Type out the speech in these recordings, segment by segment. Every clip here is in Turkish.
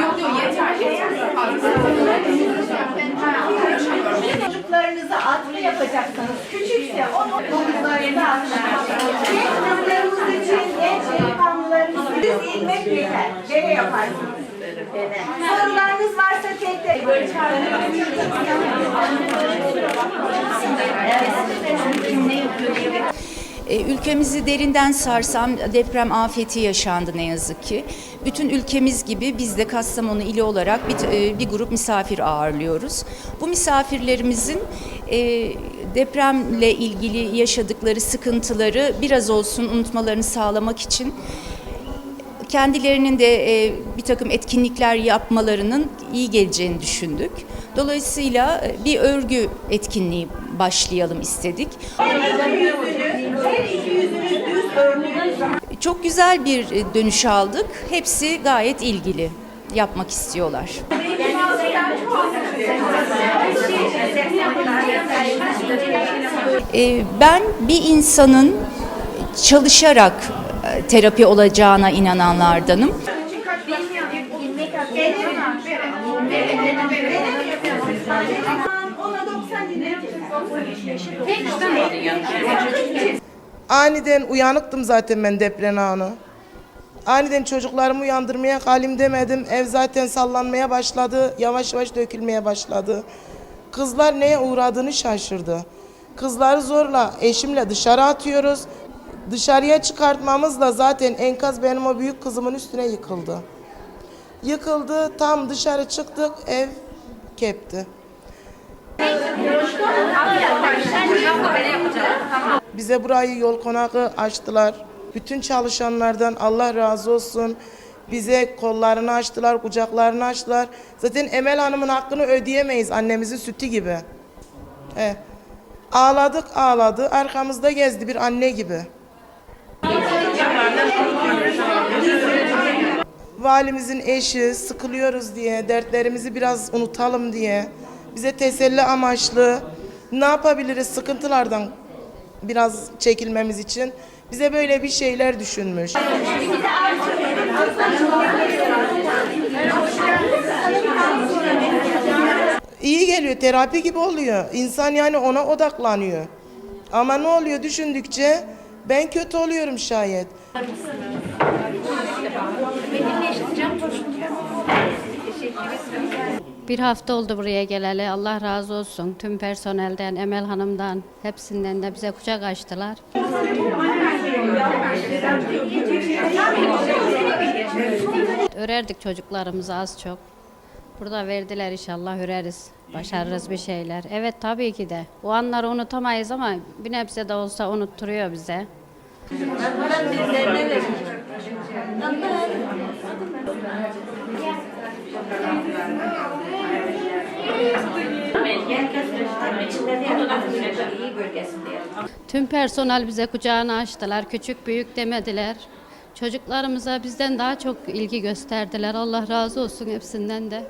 Yok yok yeter. Çocuklarınıza atlı yapacaksanız küçükse onu omuzlarında atlı. Genç kızlarımız için, genç delikanlılarımız için düz ilmek yeter. Gene yaparsınız. Evet. Sorularınız varsa tek tek böyle E, Ülkemizi derinden sarsan deprem afeti yaşandı ne yazık ki. Bütün ülkemiz gibi biz de Kastamonu ili olarak bir, e, bir grup misafir ağırlıyoruz. Bu misafirlerimizin e, depremle ilgili yaşadıkları sıkıntıları biraz olsun unutmalarını sağlamak için kendilerinin de e, bir takım etkinlikler yapmalarının iyi geleceğini düşündük. Dolayısıyla e, bir örgü etkinliği başlayalım istedik. Her iki yüzünüz düz örneğiniz Çok güzel bir e, dönüş aldık. Hepsi gayet ilgili yapmak istiyorlar. E, Ben bir insanın çalışarak e, terapi olacağına inananlardanım. Ona 90 dinlerim. Aniden uyanıktım zaten ben deprem anı. Aniden çocuklarımı uyandırmaya halim demedim. Ev zaten sallanmaya başladı. Yavaş yavaş dökülmeye başladı. Kızlar neye uğradığını şaşırdı. Kızları zorla eşimle dışarı atıyoruz. Dışarıya çıkartmamızla zaten enkaz benim o büyük kızımın üstüne yıkıldı. Yıkıldı. Tam dışarı çıktık. Ev kepti. Bize burayı yol konağı açtılar. Bütün çalışanlardan Allah razı olsun. Bize kollarını açtılar, kucaklarını açtılar. Zaten Emel Hanım'ın hakkını ödeyemeyiz annemizin sütü gibi. He. Ağladık ağladı, arkamızda gezdi bir anne gibi. Valimizin eşi, sıkılıyoruz diye, dertlerimizi biraz unutalım diye, bize teselli amaçlı ne yapabiliriz sıkıntılardan biraz çekilmemiz için bize böyle bir şeyler düşünmüş. İyi geliyor, terapi gibi oluyor. İnsan yani ona odaklanıyor. Ama ne oluyor düşündükçe ben kötü oluyorum şayet. Bir hafta oldu buraya geleli. Allah razı olsun. Tüm personelden, Emel Hanım'dan, hepsinden de bize kucak açtılar. Örerdik çocuklarımızı az çok. Burada verdiler inşallah öreriz. Başarırız bir şeyler. Evet tabii ki de. O anları unutamayız ama bir nebze de olsa unutturuyor bize. Tüm personel bize kucağını açtılar. Küçük büyük demediler. Çocuklarımıza bizden daha çok ilgi gösterdiler. Allah razı olsun hepsinden de.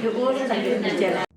只我是感觉理解了。